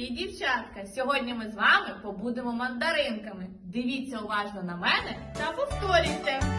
І дівчатка, Сьогодні ми з вами побудемо мандаринками. Дивіться уважно на мене та повторюйте.